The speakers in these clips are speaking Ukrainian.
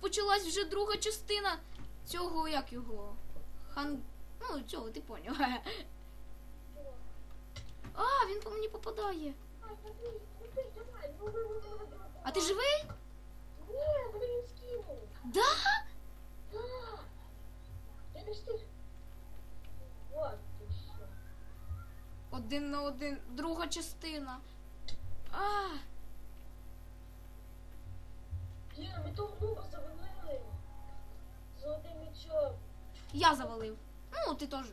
почалась вже друга частина цього, як його. Хан. Ну, цього, ти поняв. А, він по мені попадає. А ти живий? Ні, мене він скинув. Да? Да. Не що. Один на один. Друга частина. А, я завалив. Ну, ти теж,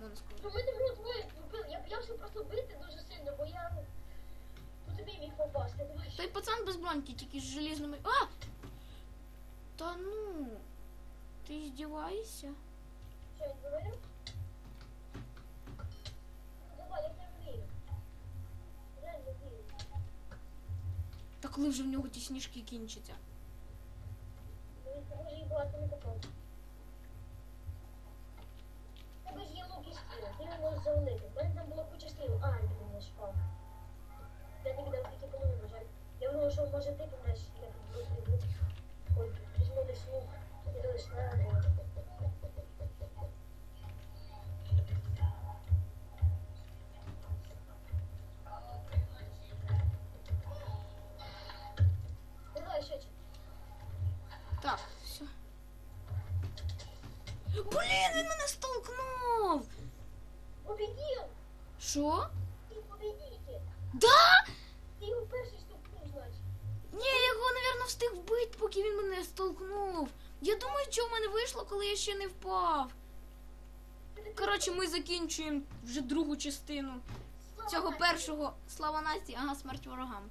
можна сказати. Ну ми тебе двоє вбили. Я боявся просто бити дуже сильно, бо я ну, тобі міг попасти. Давай. Той пацан без броньки, тільки з желізними. А! Та ну. Ти здіваєшся? Що, говорив? Ну давай, я в тебе вірю. Реально вірю. Та коли вже в нього ті сніжки кінчаться? ти його можеш завалити. В мене там було куча стріл. А, блін, я шпав. Я тобі дав тільки половину, жаль. Я думала, що може ти помреш, я тут буду прибути. Ой, візьму десь лук. Ти дивиш на Давай, щочек. Так, все. Блін, він мене столкнув! Победил! Що? Ты победитель! Да? Ты его перший стукнув, значить. Ні, я його, напевно, встиг вбити, поки він мене столкнув. Я думаю, що в мене вийшло, коли я ще не впав. Коротше, ми закінчуємо вже другу частину цього першого. Слава Насті, ага, смерть ворогам.